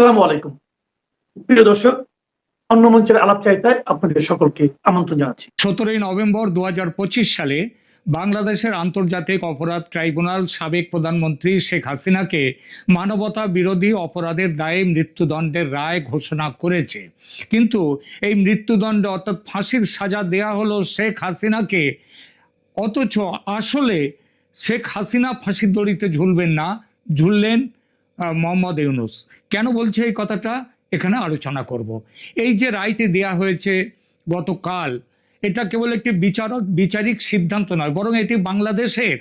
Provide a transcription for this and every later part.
আসসালামু আলাইকুম। প্রিয় দর্শক, অন্য মঞ্চের আপনাদের সকলকে আমন্ত্রণ জানাচ্ছি। সতেরোই নভেম্বর দু সালে বাংলাদেশের আন্তর্জাতিক অপরাধ ট্রাইব্যুনাল সাবেক প্রধানমন্ত্রী শেখ হাসিনাকে মানবতা বিরোধী অপরাধের দায়ে মৃত্যুদণ্ডের রায় ঘোষণা করেছে। কিন্তু এই মৃত্যুদণ্ড অর্থাৎ ফাঁসির সাজা দেয়া হলো শেখ হাসিনাকে। অথচ আসলে শেখ হাসিনা ফাঁসির দড়িতে ঝুলবেন না, ঝুললেন মোহাম্মদ ইউনুস। কেন বলছে এই কথাটা? এখানে আলোচনা করব। এই যে রায়টি দেয়া হয়েছে গতকাল, এটা কেবল একটি বিচারক বিচারিক সিদ্ধান্ত নয়, বরং এটি বাংলাদেশের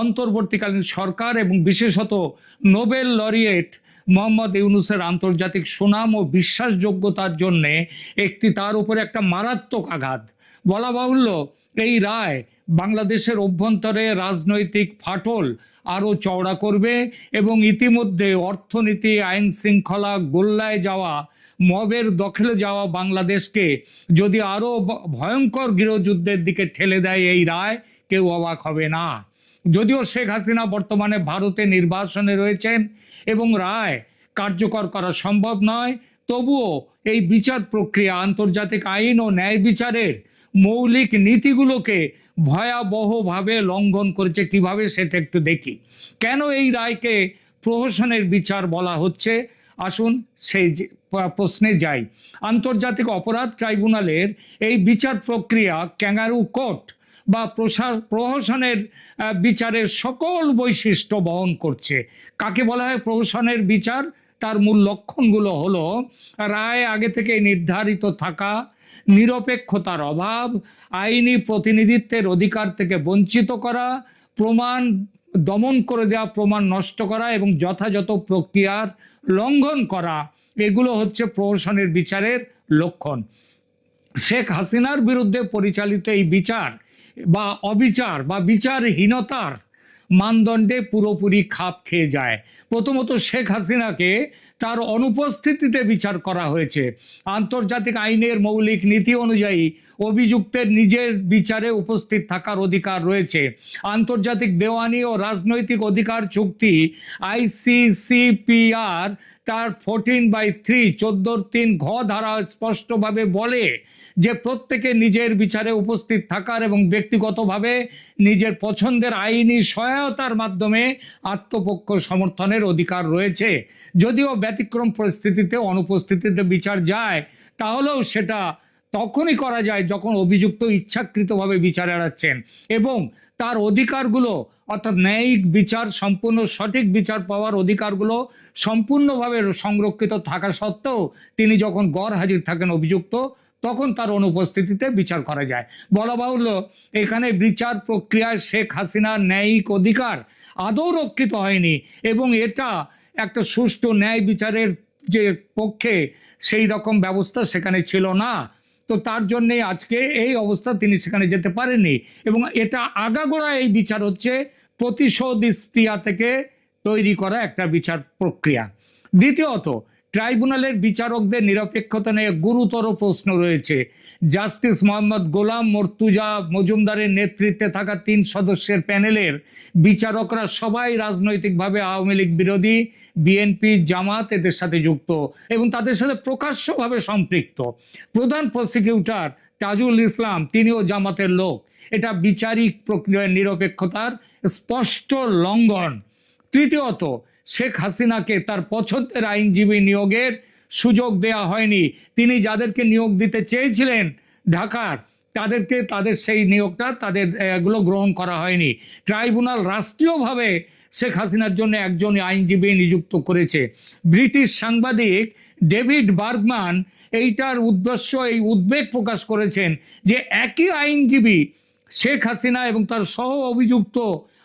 অন্তর্বর্তীকালীন সরকার এবং বিশেষত নোবেল লরিয়েট মোহাম্মদ ইউনুসের আন্তর্জাতিক সুনাম ও বিশ্বাসযোগ্যতার জন্যে একটি তার উপরে একটা মারাত্মক আঘাত। বলা বাহুল্য, এই রায় বাংলাদেশের অভ্যন্তরে রাজনৈতিক ফাটল আরও চওড়া করবে এবং ইতিমধ্যে অর্থনীতি, আইন শৃঙ্খলা গোল্লায় যাওয়া, মবের দখলে যাওয়া বাংলাদেশকে যদি আরও ভয়ঙ্কর গৃহযুদ্ধের দিকে ঠেলে দেয় এই রায়, কেউ অবাক হবে না। যদিও শেখ হাসিনা বর্তমানে ভারতে নির্বাসনে রয়েছেন এবং রায় কার্যকর করা সম্ভব নয়, তবুও এই বিচার প্রক্রিয়া আন্তর্জাতিক আইন ও ন্যায় বিচারের মৌলিক নীতিগুলোকে ভয়াবহভাবে লঙ্ঘন করেছে, কীভাবে সেটা একটু দেখি। কেন এই রায়কে প্রহসনের বিচার বলা হচ্ছে? আসুন সেই প্রশ্নে যাই। আন্তর্জাতিক অপরাধ ট্রাইব্যুনালের এই বিচার প্রক্রিয়া ক্যাঙ্গারু কোর্ট বা প্রশা- প্রহসনের বিচারের সকল বৈশিষ্ট্য বহন করছে। কাকে বলা হয় প্রহসনের বিচার? তার মূল লক্ষণগুলো হলো রায় আগে থেকে নির্ধারিত থাকা, নিরপেক্ষতার অভাব, আইনি প্রতিনিধিত্বের অধিকার থেকে বঞ্চিত করা, প্রমাণ, দমন করে দেওয়া, প্রমাণ নষ্ট করা এবং যথাযথ প্রক্রিয়ার লঙ্ঘন করা, এগুলো হচ্ছে প্রহসনের বিচারের লক্ষণ। শেখ হাসিনার বিরুদ্ধে পরিচালিত এই বিচার বা অবিচার বা বিচারহীনতার মানদণ্ডে পুরোপুরি খাপ খেয়ে যায়। প্রথমত শেখ হাসিনাকে তার অনুপস্থিতিতে বিচার করা হয়েছে। আন্তর্জাতিক আইনের মৌলিক নীতি অনুযায়ী অভিযুক্তের নিজের বিচারে উপস্থিত থাকার অধিকার রয়েছে। আন্তর্জাতিক দেওয়ানি ও রাজনৈতিক অধিকার চুক্তি আইসিসিপিআর তার ফোরটিন বাই থ্রি চোদ্দোর তিন ঘ ধারা স্পষ্টভাবে বলে যে প্রত্যেকে নিজের বিচারে উপস্থিত থাকার এবং ব্যক্তিগতভাবে নিজের পছন্দের আইনি সহায়তার মাধ্যমে আত্মপক্ষ সমর্থনের অধিকার রয়েছে। যদিও ব্যতিক্রম পরিস্থিতিতে অনুপস্থিতিতে বিচার যায়, তাহলেও সেটা তখনই করা যায় যখন অভিযুক্ত ইচ্ছাকৃতভাবে বিচার এড়াচ্ছেন। এবং তার অধিকারগুলো, অর্থাৎ ন্যায়িক বিচার সম্পূর্ণ, সঠিক বিচার পাওয়ার অধিকারগুলো সম্পূর্ণভাবে সংরক্ষিত থাকা সত্ত্বেও তিনি যখন গড় হাজির থাকেন অভিযুক্ত, তখন তার অনুপস্থিতিতে বিচার করা যায়। বলা বাহুল্য, এখানে বিচার প্রক্রিয়ায় শেখ হাসিনার ন্যায়িক অধিকার আদৌ রক্ষিত হয়নি এবং এটা একটা সুষ্ঠু ন্যায় বিচারের যে পক্ষে সেই রকম ব্যবস্থা সেখানে ছিল না। তো তার জন্যে আজকে এই অবস্থা তিনি সেখানে যেতে পারেননি এবং এটা আগাগোড়া এই বিচার হচ্ছে প্রতিশোধ স্প্রিয়া থেকে তৈরি করা একটা বিচার প্রক্রিয়া। দ্বিতীয়ত ট্রাইব্যুনালের বিচারকদের নিরপেক্ষতা নিয়ে গুরুতর প্রশ্ন রয়েছে। জাস্টিস মোহাম্মদ গোলাম মর্তুজা মজুমদারের নেতৃত্বে থাকা তিন সদস্যের প্যানেলের বিচারকরা সবাই রাজনৈতিকভাবে আওয়ামী লীগ বিরোধী, বিএনপি, জামাত এদের সাথে যুক্ত এবং তাদের সাথে প্রকাশ্যভাবে সম্পৃক্ত। প্রধান প্রসিকিউটর তাজুল ইসলাম, তিনিও জামাতের লোক। এটা বিচারিক প্রক্রিয়ার নিরপেক্ষতার স্পষ্ট লঙ্ঘন। তৃতীয়ত শেখ হাসিনাকে তার পছন্দের আইনজীবী নিয়োগের সুযোগ দেয়া হয়নি। তিনি যাদেরকে নিয়োগ দিতে চেয়েছিলেন ঢাকার, তাদেরকে তাদের সেই নিয়োগটা তাদের, এগুলো গ্রহণ করা হয়নি। ট্রাইব্যুনাল রাষ্ট্রীয়ভাবে শেখ হাসিনার জন্য একজন আইনজীবী নিযুক্ত করেছে। ব্রিটিশ সাংবাদিক ডেভিড বার্গম্যান এইটার উদ্দেশ্য, এই উদ্বেগ প্রকাশ করেছেন যে একই আইনজীবী শেখ হাসিনা এবং তার সহ অভিযুক্ত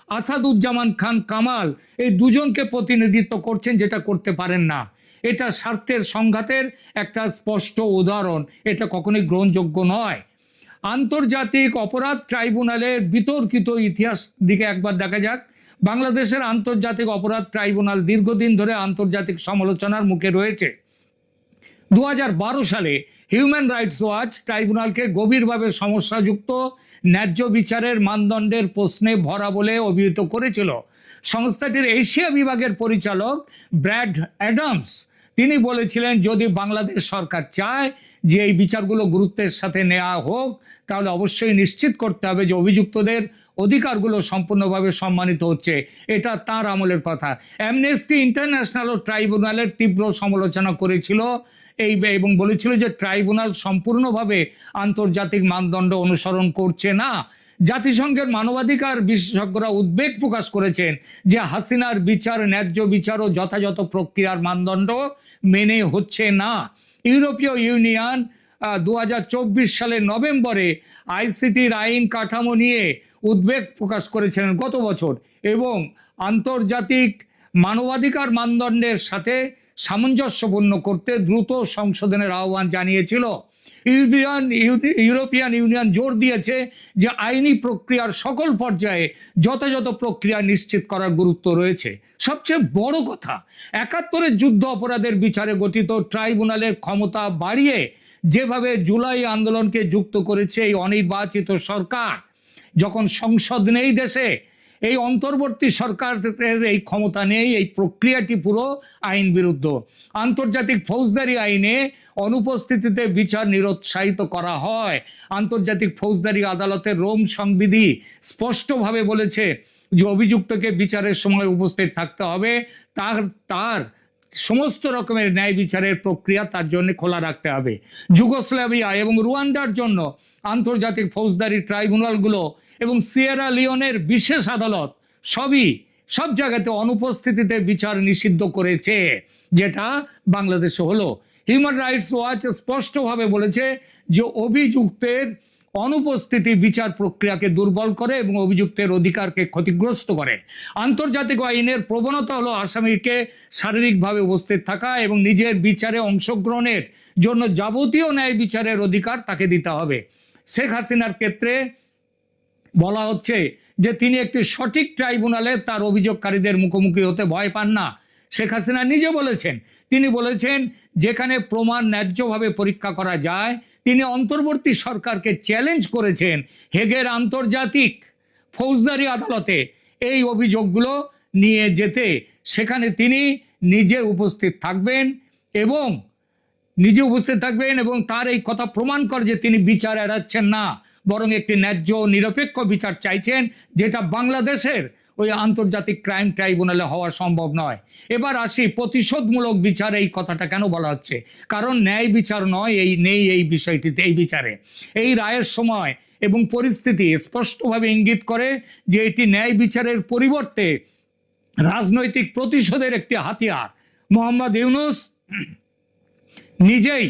আসাদুজ্জামান খান কামাল এই দুজনকে প্রতিনিধিত্ব করছেন, যেটা করতে পারেন না। এটা স্বার্থের সংঘাতের একটা স্পষ্ট উদাহরণ। এটা কখনোই গ্রহণযোগ্য নয়। আন্তর্জাতিক অপরাধ ট্রাইব্যুনালের বিতর্কিত ইতিহাস দিকে একবার দেখা যাক। বাংলাদেশের আন্তর্জাতিক অপরাধ ট্রাইব্যুনাল দীর্ঘদিন ধরে আন্তর্জাতিক সমালোচনার মুখে রয়েছে। দু হাজার বারো সালে হিউম্যান রাইটস ওয়াচ ট্রাইব্যুনালকে গভীরভাবে সমস্যাযুক্ত, ন্যায্য বিচারের মানদণ্ডের প্রশ্নে ভরা বলে অভিহিত করেছিল। সংস্থাটির এশিয়া বিভাগের পরিচালক ব্র্যাড অ্যাডামস। তিনি বলেছিলেন, যদি বাংলাদেশ সরকার চায় যে এই বিচারগুলো গুরুত্বের সাথে নেওয়া হোক, তাহলে অবশ্যই নিশ্চিত করতে হবে যে অভিযুক্তদের অধিকারগুলো সম্পূর্ণভাবে সম্মানিত হচ্ছে। এটা তার আমলের কথা। অ্যামনেস্টি ইন্টারন্যাশনাল ও ট্রাইব্যুনালের তীব্র সমালোচনা করেছিল এই এবং বলেছিল যে ট্রাইব্যুনাল সম্পূর্ণভাবে আন্তর্জাতিক মানদণ্ড অনুসরণ করছে না। জাতিসংঘের মানবাধিকার বিশেষজ্ঞরা উদ্বেগ প্রকাশ করেছেন যে হাসিনার বিচার, ন্যায্য বিচার ও যথাযথ প্রক্রিয়ার মানদণ্ড মেনে হচ্ছে না। ইউরোপীয় ইউনিয়ন দু হাজার চব্বিশ সালের নভেম্বরে আইসিটির আইন কাঠামো নিয়ে উদ্বেগ প্রকাশ করেছিলেন গত বছর এবং আন্তর্জাতিক মানবাধিকার মানদণ্ডের সাথে সামঞ্জস্যপূর্ণ করতে দ্রুত সংশোধনের আহ্বান জানিয়েছিল। ইউরোপিয়ান ইউরোপিয়ান ইউনিয়ন জোর দিয়েছে যে আইনি প্রক্রিয়ার সকল পর্যায়ে যথাযথ প্রক্রিয়া নিশ্চিত করার গুরুত্ব রয়েছে। সবচেয়ে বড় কথা, একাত্তরের যুদ্ধ অপরাধের বিচারে গঠিত ট্রাইব্যুনালের ক্ষমতা বাড়িয়ে যেভাবে জুলাই আন্দোলনকে যুক্ত করেছে এই অনির্বাচিত সরকার, যখন সংসদ নেই দেশে এই অন্তর্বর্তী সরকারের এই ক্ষমতা নেই, এই প্রক্রিয়াটি পুরো আইন বিরুদ্ধ। আন্তর্জাতিক ফৌজদারি আইনে অনুপস্থিতিতে বিচার নিরুৎসাহিত করা হয়। আন্তর্জাতিক ফৌজদারি আদালতের রোম সংবিধি স্পষ্টভাবে বলেছে যে অভিযুক্তকে বিচারের সময় উপস্থিত থাকতে হবে। তার তার সমস্ত রকমের ন্যায় বিচারের প্রক্রিয়া তার জন্য খোলা রাখতে হবে। যুগোস্লাভিয়া এবং রুয়ান্ডার জন্য আন্তর্জাতিক ফৌজদারি ট্রাইব্যুনালগুলো এবং সিয়েরা লিওনের বিশেষ আদালত সবই সব জায়গাতে অনুপস্থিতিতে বিচার নিষিদ্ধ করেছে, যেটা বাংলাদেশে হলো। হিউম্যান রাইটস ওয়াচ স্পষ্টভাবে বলেছে যে অভিযুক্তের অনুপস্থিতি বিচার প্রক্রিয়াকে দুর্বল করে এবং অভিযুক্তের অধিকারকে ক্ষতিগ্রস্ত করে। আন্তর্জাতিক আইনের প্রবণতা হলো আসামিকে শারীরিকভাবে উপস্থিত থাকা এবং নিজের বিচারে অংশগ্রহণের জন্য যাবতীয় ন্যায় বিচারের অধিকার তাকে দিতে হবে। শেখ হাসিনার ক্ষেত্রে বলা হচ্ছে যে তিনি একটি সঠিক ট্রাইব্যুনালে তার অভিযোগকারীদের মুখোমুখি হতে ভয় পান না। শেখ হাসিনা নিজে বলেছেন, তিনি বলেছেন, যেখানে প্রমাণ ন্যায্যভাবে পরীক্ষা করা যায় তিনি অন্তর্বর্তী সরকারকে চ্যালেঞ্জ করেছেন হেগের আন্তর্জাতিক ফৌজদারি আদালতে। এই অভিযোগগুলো নিয়ে যেতে সেখানে তিনি নিজে উপস্থিত থাকবেন এবং নিজে উপস্থিত থাকবেন এবং তার এই কথা প্রমাণ করে যে তিনি বিচার এড়াচ্ছেন না, বরং একটি ন্যায্য নিরপেক্ষ বিচার চাইছেন, যেটা বাংলাদেশের ওই আন্তর্জাতিক ক্রাইম ট্রাইব্যুনালে হওয়া সম্ভব নয়। এবার আসি প্রতিশোধমূলক বিচার, এই কথাটা কেন বলা হচ্ছে? কারণ ন্যায় বিচার নয়, এই নেই এই বিষয়টিতে, এই বিচারে। এই রায়ের সময় এবং পরিস্থিতি স্পষ্টভাবে ইঙ্গিত করে যে এটি ন্যায় বিচারের পরিবর্তে রাজনৈতিক প্রতিশোধের একটি হাতিয়ার। মোহাম্মদ ইউনুস নিজেই,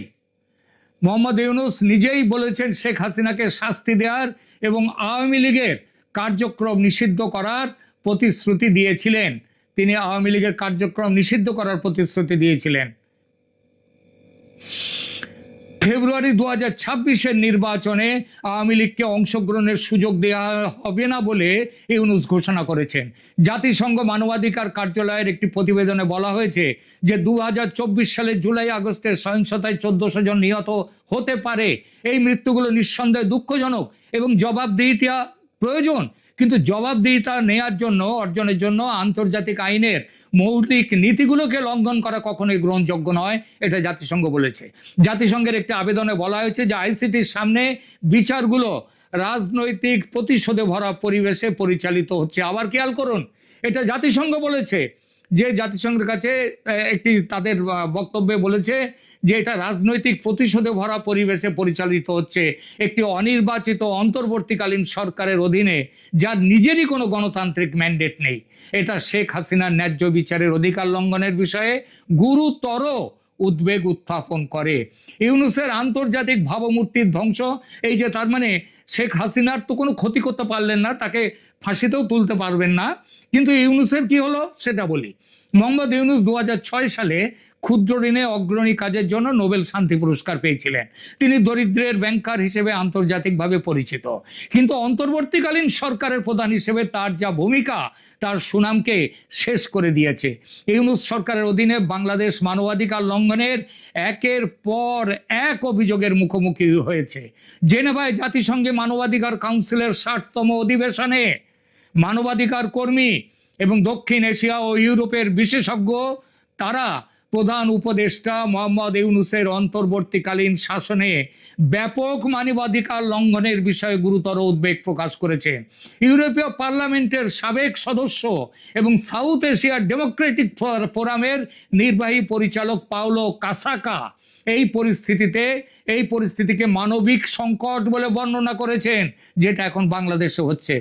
মোহাম্মদ ইউনুস নিজেই বলেছেন শেখ হাসিনাকে শাস্তি দেওয়ার এবং আওয়ামী লীগের কার্যক্রম নিষিদ্ধ করার প্রতিশ্রুতি দিয়েছিলেন। তিনি আওয়ামী লীগের কার্যক্রম নিষিদ্ধ করার প্রতিশ্রুতি দিয়েছিলেন। ফেব্রুয়ারি দু হাজার নির্বাচনে আওয়ামী লীগকে অংশগ্রহণের সুযোগ দেওয়া হবে না বলে ইউনুস ঘোষণা করেছেন। জাতিসংঘ মানবাধিকার কার্যালয়ের একটি প্রতিবেদনে বলা হয়েছে যে দু সালের জুলাই আগস্টের সহিংসতায় চোদ্দশো জন নিহত হতে পারে। এই মৃত্যুগুলো নিঃসন্দেহে দুঃখজনক এবং জবাবদিহিতা প্রয়োজন। কিন্তু জবাবদিহিতা নেয়ার জন্য, অর্জনের জন্য আন্তর্জাতিক আইনের মৌলিক নীতিগুলোকে লঙ্ঘন করা কখনোই গ্রহণযোগ্য নয়, এটা জাতিসংঘ বলেছে। জাতিসংঘের একটি আবেদনে বলা হয়েছে যে আইসিটির সামনে বিচারগুলো রাজনৈতিক প্রতিশোধে ভরা পরিবেশে পরিচালিত হচ্ছে। আবার খেয়াল করুন, এটা জাতিসংঘ বলেছে যে জাতিসংঘের কাছে একটি তাদের বক্তব্যে বলেছে যে এটা রাজনৈতিক প্রতিশোধে ভরা পরিবেশে পরিচালিত হচ্ছে। একটি অনির্বাচিত অন্তর্বর্তীকালীন সরকারের অধীনে, যার নিজেরই কোনো গণতান্ত্রিক ম্যান্ডেট নেই। এটা শেখ হাসিনার ন্যায্য বিচারের অধিকার লঙ্ঘনের বিষয়ে গুরুতর উদ্বেগ উত্থাপন করে। ইউনুসের আন্তর্জাতিক ভাবমূর্তির ধ্বংস, এই যে তার মানে শেখ হাসিনার তো কোনো ক্ষতি করতে পারলেন না, তাকে ফাঁসিতেও তুলতে পারবেন না। কিন্তু ইউনুসের কি হলো সেটা বলি। মোহাম্মদ ইউনুস দু হাজার ছয় সালে ক্ষুদ্র ঋণে অগ্রণী কাজের জন্য নোবেল শান্তি পুরস্কার পেয়েছিলেন। তিনি দরিদ্রের ব্যাংকার হিসেবে আন্তর্জাতিকভাবে পরিচিত। কিন্তু অন্তর্বর্তীকালীন সরকারের প্রধান হিসেবে তার যা ভূমিকা, তার সুনামকে শেষ করে দিয়েছে। ইউনুস সরকারের অধীনে বাংলাদেশ মানবাধিকার লঙ্ঘনের একের পর এক অভিযোগের মুখোমুখি হয়েছে। জেনেভায় জাতিসংঘে মানবাধিকার কাউন্সিলের ষাটতম অধিবেশনে মানবাধিকার কর্মী এবং দক্ষিণ এশিয়া ও ইউরোপের বিশেষজ্ঞ, তারা প্রধান উপদেষ্টা মোহাম্মদ ইউনুসের অন্তর্বর্তীকালীন শাসনে ব্যাপক মানবাধিকার লঙ্ঘনের বিষয়ে গুরুতর উদ্বেগ প্রকাশ করেছে। ইউরোপীয় পার্লামেন্টের সাবেক সদস্য এবং সাউথ এশিয়ার ডেমোক্রেটিক ফোর- ফোরামের নির্বাহী পরিচালক পাওলো কাসাকা এই পরিস্থিতিতে, এই পরিস্থিতিকে মানবিক সংকট বলে বর্ণনা করেছেন, যেটা এখন বাংলাদেশে হচ্ছে।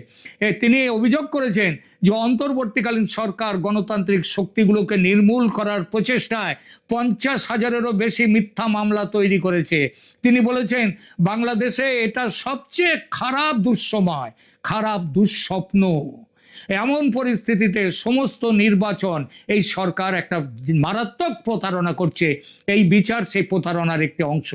তিনি অভিযোগ করেছেন যে অন্তর্বর্তীকালীন সরকার গণতান্ত্রিক শক্তিগুলোকে নির্মূল করার প্রচেষ্টায় পঞ্চাশ হাজারেরও বেশি মিথ্যা মামলা তৈরি করেছে। তিনি বলেছেন, বাংলাদেশে এটা সবচেয়ে খারাপ দুঃসময়, খারাপ দুঃস্বপ্ন। এমন পরিস্থিতিতে সমস্ত নির্বাচন এই সরকার একটা মারাত্মক প্রতারণা করছে। এই বিচার সেই প্রতারণার একটি অংশ।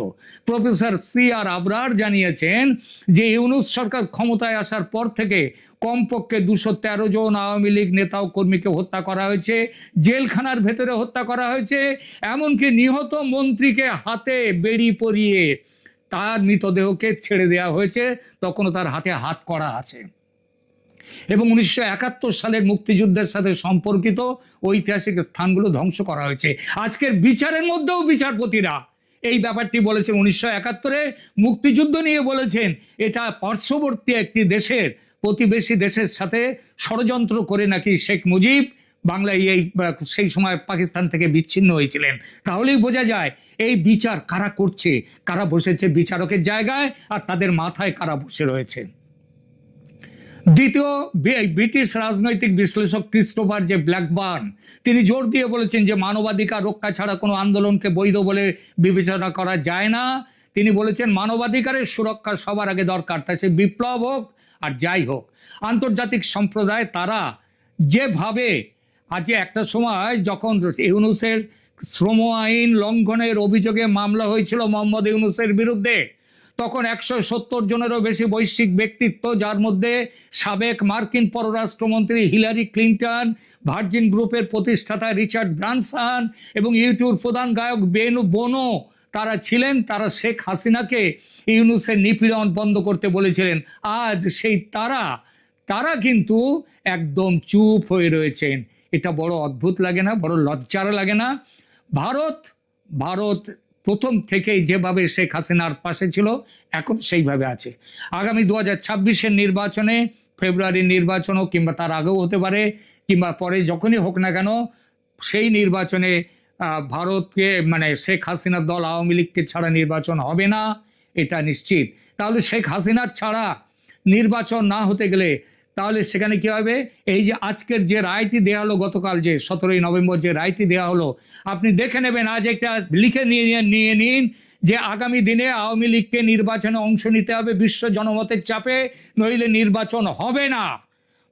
প্রফেসর সি আর আবরার জানিয়েছেন যে ইউনুস সরকার ক্ষমতায় আসার পর থেকে কমপক্ষে দুশো তেরো জন আওয়ামী লীগ নেতা ও কর্মীকে হত্যা করা হয়েছে, জেলখানার ভেতরে হত্যা করা হয়েছে, এমনকি নিহত মন্ত্রীকে হাতে বেড়ি পরিয়ে তার মৃতদেহকে ছেড়ে দেওয়া হয়েছে। তখনও তার হাতে হাত করা আছে। এবং উনিশশো একাত্তর সালের মুক্তিযুদ্ধের সাথে সম্পর্কিত ঐতিহাসিক স্থানগুলো ধ্বংস করা হয়েছে। আজকের বিচারের মধ্যেও বিচারপতিরা এই ব্যাপারটি বলেছেন। উনিশশো একাত্তরে মুক্তিযুদ্ধ নিয়ে বলেছেন, এটা পার্শ্ববর্তী একটি দেশের, প্রতিবেশী দেশের সাথে ষড়যন্ত্র করে নাকি শেখ মুজিব বাংলায় এই, সেই সময় পাকিস্তান থেকে বিচ্ছিন্ন হয়েছিলেন। তাহলেই বোঝা যায়, এই বিচার কারা করছে? কারা বসেছে বিচারকের জায়গায়? আর তাদের মাথায় কারা বসে রয়েছে? দ্বিতীয় ব্রিটিশ রাজনৈতিক বিশ্লেষক ক্রিস্টোফার যে ব্ল্যাকবার্ন, তিনি জোর দিয়ে বলেছেন যে মানবাধিকার রক্ষা ছাড়া কোনো আন্দোলনকে বৈধ বলে বিবেচনা করা যায় না। তিনি বলেছেন, মানবাধিকারের সুরক্ষা সবার আগে দরকার তা সে বিপ্লব হোক আর যাই হোক। আন্তর্জাতিক সম্প্রদায় তারা যেভাবে, আজ একটা সময় যখন ইউনুসের শ্রম আইন লঙ্ঘনের অভিযোগে মামলা হয়েছিল মোহাম্মদ ইউনুসের বিরুদ্ধে তখন একশো সত্তর জনেরও বেশি বৈশ্বিক ব্যক্তিত্ব, যার মধ্যে সাবেক মার্কিন পররাষ্ট্রমন্ত্রী হিলারি ক্লিন্টন, ভার্জিন গ্রুপের প্রতিষ্ঠাতা রিচার্ড ব্রানসান এবং ইউটিউব প্রধান গায়ক বেনু বোনো, তারা ছিলেন, তারা শেখ হাসিনাকে ইউনুসের নিপীড়ন বন্ধ করতে বলেছিলেন। আজ সেই তারা তারা কিন্তু একদম চুপ হয়ে রয়েছেন। এটা বড় অদ্ভুত লাগে না, বড় লজ্জার লাগে না। ভারত ভারত প্রথম থেকেই যেভাবে শেখ হাসিনার পাশে ছিল, এখন সেইভাবে আছে। আগামী দু হাজার নির্বাচনে, ফেব্রুয়ারির নির্বাচনও কিংবা তার আগেও হতে পারে, কিংবা পরে যখনই হোক না কেন, সেই নির্বাচনে ভারতকে মানে শেখ হাসিনার দল আওয়ামী লীগকে ছাড়া নির্বাচন হবে না, এটা নিশ্চিত। তাহলে শেখ হাসিনার ছাড়া নির্বাচন না হতে গেলে তাহলে সেখানে কি হবে? এই যে আজকের যে রায়টি দেওয়া হলো গতকাল যে সতেরোই নভেম্বর যে রায়টি দেওয়া হলো, আপনি দেখে নেবেন আজ একটা লিখে নিয়ে, নিয়ে- নিন যে আগামী দিনে আওয়ামী লীগকে নির্বাচনে অংশ নিতে হবে বিশ্ব জনমতের চাপে, নইলে নির্বাচন হবে না।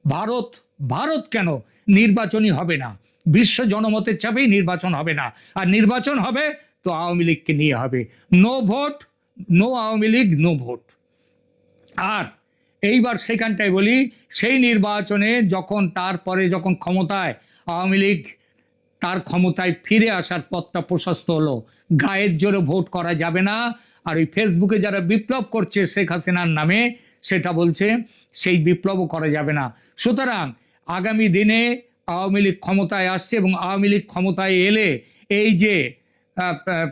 ভারত ভারত কেন নির্বাচনই হবে না? বিশ্ব জনমতের চাপেই নির্বাচন হবে না। আর নির্বাচন হবে তো আওয়ামী লীগকে নিয়ে হবে। No vote, no Awami League, no vote. আর এইবার সেখানটায় বলি, সেই নির্বাচনে যখন তারপরে যখন ক্ষমতায় আওয়ামী লীগ তার ক্ষমতায় ফিরে আসার পথটা প্রশস্ত হলো। গায়ের জোরে ভোট করা যাবে না। আর ওই ফেসবুকে যারা বিপ্লব করছে শেখ হাসিনার নামে, সেটা বলছে, সেই বিপ্লবও করা যাবে না। সুতরাং আগামী দিনে আওয়ামী লীগ ক্ষমতায় আসছে এবং আওয়ামী লীগ ক্ষমতায় এলে এই যে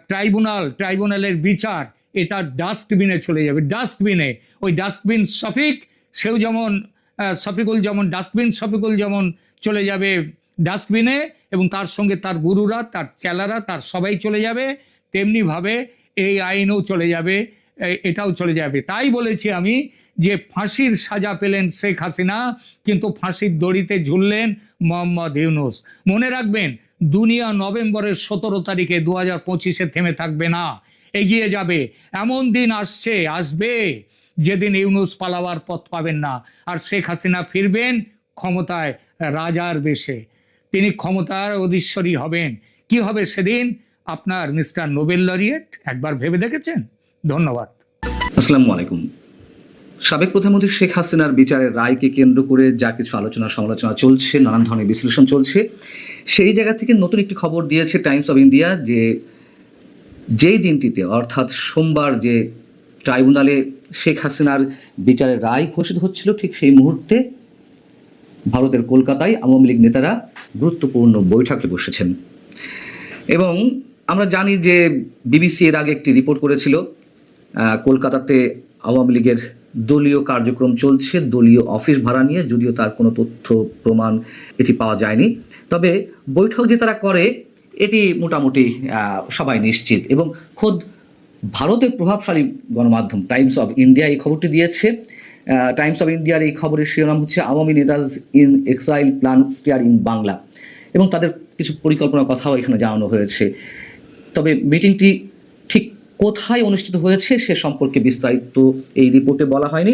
ট্রাইব্যুনাল, ট্রাইব্যুনালের বিচার এটা ডাস্টবিনে চলে যাবে। ডাস্টবিনে ওই ডাস্টবিন শফিক সেও যেমন আহ, শফিকুল যেমন ডাস্টবিন শফিকুল যেমন চলে যাবে ডাস্টবিনে এবং তার সঙ্গে তার গুরুরা তার চেলারা তার সবাই চলে যাবে। তেমনিভাবে এই আইনও চলে যাবে এটাও চলে যাবে। তাই বলেছি আমি যে ফাঁসির সাজা পেলেন শেখ হাসিনা কিন্তু ফাঁসির দড়িতে ঝুললেন মোহাম্মদ ইউনুস। মনে রাখবেন দুনিয়া নভেম্বরের সতেরো তারিখে দু হাজার পঁচিশে থেমে থাকবে না। এগিয়ে যাবে। এমন দিন আসছে, আসবে, যেদিন ইউনুস পালাবার পথ পাবেন না। আর শেখ হাসিনা ফিরবেন ক্ষমতায় রাজার বেশে। তিনি ক্ষমতার অধীশ্বরী হবেন। কি হবে সেদিন? আপনার মিস্টার নোবেল লরিয়েট একবার ভেবে দেখেছেন? ধন্যবাদ। আসসালামু আলাইকুম। সাবেক প্রধানমন্ত্রী শেখ হাসিনার বিচারের রায়কে কেন্দ্র করে যা কিছু আলোচনা সমালোচনা চলছে, নানান ধরনের বিশ্লেষণ চলছে, সেই জায়গা থেকে নতুন একটি খবর দিয়েছে টাইমস অফ ইন্ডিয়া যে যেই দিনটিতে, অর্থাৎ সোমবার যে ট্রাইব্যুনালে শেখ হাসিনার বিচারের রায় ঘোষিত হচ্ছিল, ঠিক সেই মুহূর্তে ভারতের কলকাতায় আওয়ামী লীগ নেতারা গুরুত্বপূর্ণ বৈঠকে বসেছেন। এবং আমরা জানি যে বিবিসি এর আগে একটি রিপোর্ট করেছিল কলকাতাতে আওয়ামী লীগের দলীয় কার্যক্রম চলছে, দলীয় অফিস ভাড়া নিয়ে, যদিও তার কোনো তথ্য, প্রমাণ এটি পাওয়া যায়নি। তবে বৈঠক যে তারা করে এটি মোটামুটি সবাই নিশ্চিত। এবং খোদ ভারতের প্রভাবশালী গণমাধ্যম টাইমস অফ ইন্ডিয়া এই খবরটি দিয়েছে। টাইমস অফ ইন্ডিয়ার এই খবরের শিরোনাম হচ্ছে Awami নেতাজ in exile plan steer in Bangla. এবং তাদের কিছু পরিকল্পনার কথাও এখানে জানানো হয়েছে। তবে মিটিংটি ঠিক কোথায় অনুষ্ঠিত হয়েছে সে সম্পর্কে বিস্তারিত এই রিপোর্টে বলা হয়নি।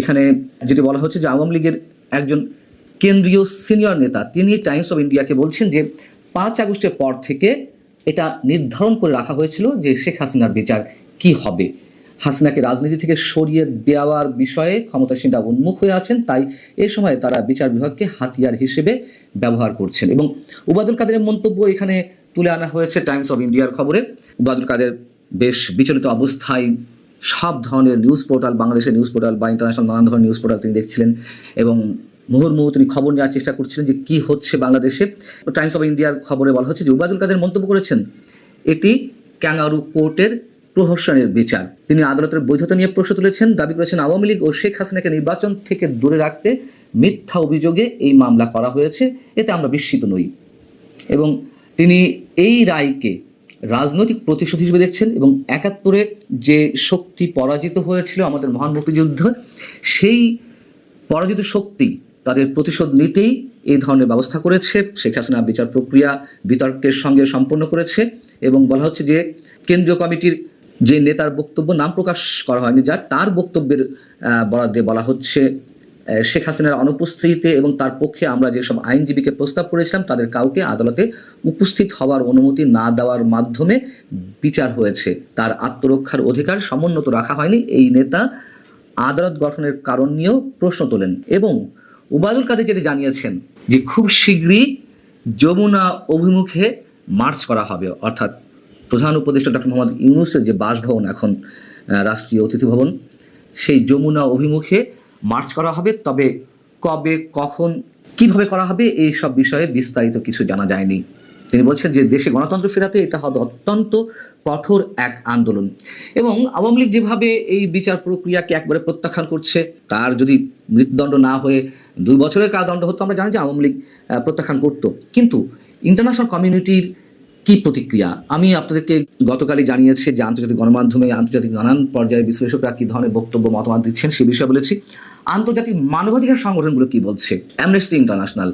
এখানে যেটি বলা হচ্ছে যে আওয়ামী লীগের একজন কেন্দ্রীয় সিনিয়র নেতা, তিনি টাইমস অফ ইন্ডিয়াকে বলছেন যে পাঁচ আগস্টের পর থেকে এটা নির্ধারণ করে রাখা হয়েছিল যে শেখ হাসিনার বিচার কি হবে। হাসিনাকে রাজনীতি থেকে সরিয়ে দেওয়ার বিষয়ে ক্ষমতাসীনরা উন্মুখ হয়ে আছেন, তাই এ সময় তারা বিচার বিভাগকে হাতিয়ার হিসেবে ব্যবহার করছেন। এবং উবাদুল কাদেরের মন্তব্য এখানে তুলে আনা হয়েছে টাইমস অফ ইন্ডিয়ার খবরে। উবাদুল কাদের বেশ বিচলিত অবস্থায় সব ধরনের নিউজ পোর্টাল, বাংলাদেশের নিউজ পোর্টাল বা ইন্টারন্যাশনাল নানান ধরনের নিউজ পোর্টাল তিনি দেখছিলেন এবং মুহুর্মুহু তিনি খবর নেওয়ার চেষ্টা করছিলেন যে কি হচ্ছে বাংলাদেশে। টাইমস অফ ইন্ডিয়ার খবরে বলা হচ্ছে যে উবাদুল কাদের মন্তব্য করেছেন, এটি ক্যাঙ্গারু কোর্টের প্রহসনের বিচার। তিনি আদালতের বৈধতা নিয়ে প্রশ্ন তুলেছেন, দাবি করেছেন আওয়ামী লীগ ও শেখ হাসিনাকে নির্বাচন থেকে দূরে রাখতে মিথ্যা অভিযোগে এই মামলা করা হয়েছে, এতে আমরা বিস্মিত নই। এবং তিনি এই রায়কে রাজনৈতিক প্রতিশোধ হিসেবে দেখছেন এবং একাত্তরে যে শক্তি পরাজিত হয়েছিল আমাদের মহান মুক্তিযুদ্ধ, সেই পরাজিত শক্তি তাদের প্রতিশোধ নিতেই এই ধরনের ব্যবস্থা করেছে। শেখ হাসিনা বিচার প্রক্রিয়া বিতর্কের সঙ্গে সম্পন্ন করেছে এবং বলা হচ্ছে যে কেন্দ্রীয় কমিটির যে নেতার বক্তব্য নাম প্রকাশ করা হয়নি, যা তার বক্তব্যের বরাদ্দে বলা হচ্ছে শেখ হাসিনার অনুপস্থিতিতে এবং তার পক্ষে আমরা যেসব আইনজীবীকে প্রস্তাব করেছিলাম, তাদের কাউকে আদালতে উপস্থিত হওয়ার অনুমতি না দেওয়ার মাধ্যমে বিচার হয়েছে। তার আত্মরক্ষার অধিকার সমুন্নত রাখা হয়নি। এই নেতা আদালত গঠনের কারণ নিয়েও প্রশ্ন তোলেন এবং উবায়দুল কাদের যেটি জানিয়েছেন যে খুব শীঘ্রই যমুনা অভিমুখে মার্চ করা হবে, অর্থাৎ প্রধান উপদেষ্টা ডক্টর মোহাম্মদ ইউনুসের যে বাসভবন এখন রাষ্ট্রীয় অতিথি ভবন, সেই যমুনা অভিমুখে মার্চ করা হবে। তবে কবে, কখন, কীভাবে করা হবে, এই সব বিষয়ে বিস্তারিত কিছু জানা যায়নি। তিনি বলছেন যে দেশে গণতন্ত্র ফেরাতে এটা হবে অত্যন্ত কঠোর এক আন্দোলন। এবং আওয়ামী লীগ যেভাবে এই বিচার প্রক্রিয়াকে একবারে প্রত্যাখ্যান করছে, তার যদি মৃত্যুদণ্ড না হয়ে দুই বছরের কারাদণ্ড হতো, আমরা জানি যে আওয়ামী লীগ প্রত্যাখ্যান করতো। কিন্তু ইন্টারন্যাশনাল কমিউনিটির কি প্রতিক্রিয়া? আমি আপনাদেরকে গতকালই জানিয়েছি যে আন্তর্জাতিক গণমাধ্যমে আন্তর্জাতিক নানান পর্যায়ে বিশ্লেষকরা কী ধরনের বক্তব্য, মতামত দিচ্ছেন সে বিষয়ে বলেছি। আন্তর্জাতিক মানবাধিকার সংগঠনগুলো কি বলছে? অ্যামনেস্টি ইন্টারন্যাশনাল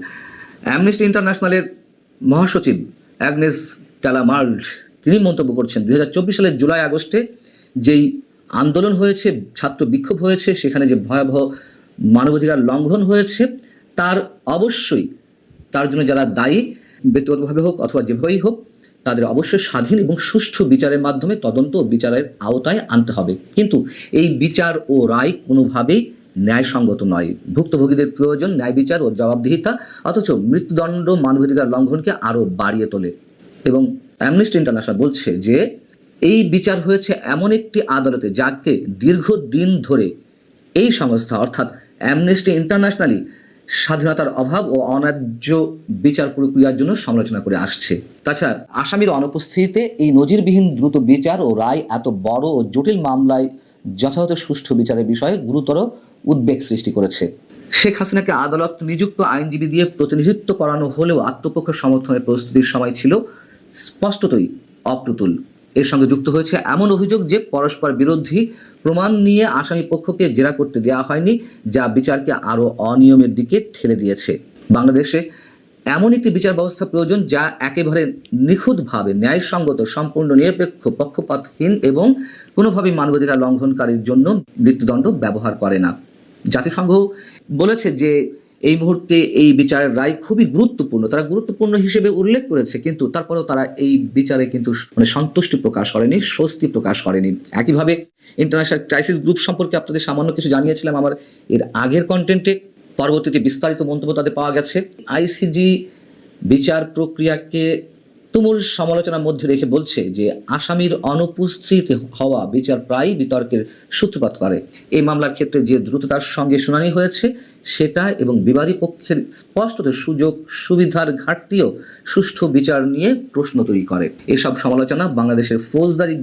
অ্যামনেস্টি ইন্টারন্যাশনালের মহাসচিব অ্যাগনেস ক্যালামার্ড তিনি মন্তব্য করছেন, দুই হাজার চব্বিশ সালের জুলাই আগস্টে যেই আন্দোলন হয়েছে, ছাত্র বিক্ষোভ হয়েছে, সেখানে যে ভয়াবহ মানবাধিকার লঙ্ঘন হয়েছে, তার অবশ্যই, তার জন্য যারা দায়ী, ব্যক্তিগতভাবে হোক অথবা যেভাবেই হোক, তাদের অবশ্যই স্বাধীন এবং সুষ্ঠু বিচারের মাধ্যমে তদন্ত ও বিচারের আওতায় আনতে হবে। কিন্তু এই বিচার ও রায় কোনোভাবেই ন্যায়সঙ্গত নয়। ভুক্তভোগীদের প্রয়োজন ন্যায় বিচার ও জবাবদিহিতা, অথচ মৃত্যুদণ্ড মানবাধিকার লঙ্ঘনকে আরও বাড়িয়ে তোলে। এবং অ্যামনেস্টি ইন্টারন্যাশনাল বলছে যে, এই বিচার হয়েছে এমন একটি আদালতে যাকে দীর্ঘদিন ধরে এই সংস্থা, অর্থাৎ অ্যামনেস্টি ইন্টারন্যাশনালি স্বাধীনতার অভাব ও অন্যায্য বিচার প্রক্রিয়ার জন্য সমালোচনা করে আসছে। তাছাড়া আসামির অনুপস্থিতিতে এই নজিরবিহীন দ্রুত বিচার ও রায় এত বড় ও জটিল মামলায় যথাযথ সুষ্ঠু বিচারের বিষয়ে গুরুতর উদ্বেগ সৃষ্টি করেছে। শেখ হাসিনাকে আদালত নিযুক্ত আইনজীবী দিয়ে প্রতিনিধিত্ব করানো হলেও আত্মপক্ষ সমর্থনের প্রস্তুতির সময় ছিল স্পষ্টতই অপ্রতুল। এর সঙ্গে যুক্ত হয়েছে এমন অভিযোগ যে পরস্পর বিরোধী প্রমাণ নিয়ে আসামি পক্ষকে জেরা করতে দেওয়া হয়নি, যা বিচারকে আরও অনিয়মের দিকে ঠেলে দিয়েছে। বাংলাদেশে এমন একটি বিচার ব্যবস্থা প্রয়োজন যা একেবারে নিখুঁতভাবে ন্যায়সঙ্গত, সম্পূর্ণ, নিরপেক্ষ, পক্ষপাতহীন এবং কোনোভাবেই মানবাধিকার লঙ্ঘনকারীর জন্য মৃত্যুদণ্ড ব্যবহার করে না। জাতিসংঘ বলেছে যে এই মুহূর্তে এই বিচারের রায় খুবই গুরুত্বপূর্ণ। তারা গুরুত্বপূর্ণ হিসেবে উল্লেখ করেছে, কিন্তু তারপরেও তারা এই বিচারে কিন্তু মানে সন্তুষ্টি প্রকাশ করেনি, স্বস্তি প্রকাশ করেনি। একইভাবে ইন্টারন্যাশনাল ক্রাইসিস গ্রুপ সম্পর্কে আপনাদের সামান্য কিছু জানিয়েছিলাম আমার, এর আগের কন্টেন্টে পরবর্তীতে বিস্তারিত মন্তব্য তাদের পাওয়া গেছে। আইসিজি বিচার প্রক্রিয়াকে তুমুল সমালোচনার মধ্যে রেখে বলছে যে, আসামির অনুপস্থিত হওয়া বিচার প্রায় বিতর্কের সূত্রপাত করে। এই মামলার ক্ষেত্রে যে দ্রুততার সঙ্গে শুনানি হয়েছে, সেটা এবং বিবাদী পক্ষের স্পষ্টত সুযোগ, সুবিধার ঘাটতিও সুষ্ঠু বিচার নিয়ে প্রশ্ন তৈরি করে। এসব সমালোচনা বাংলাদেশের ফৌজদারি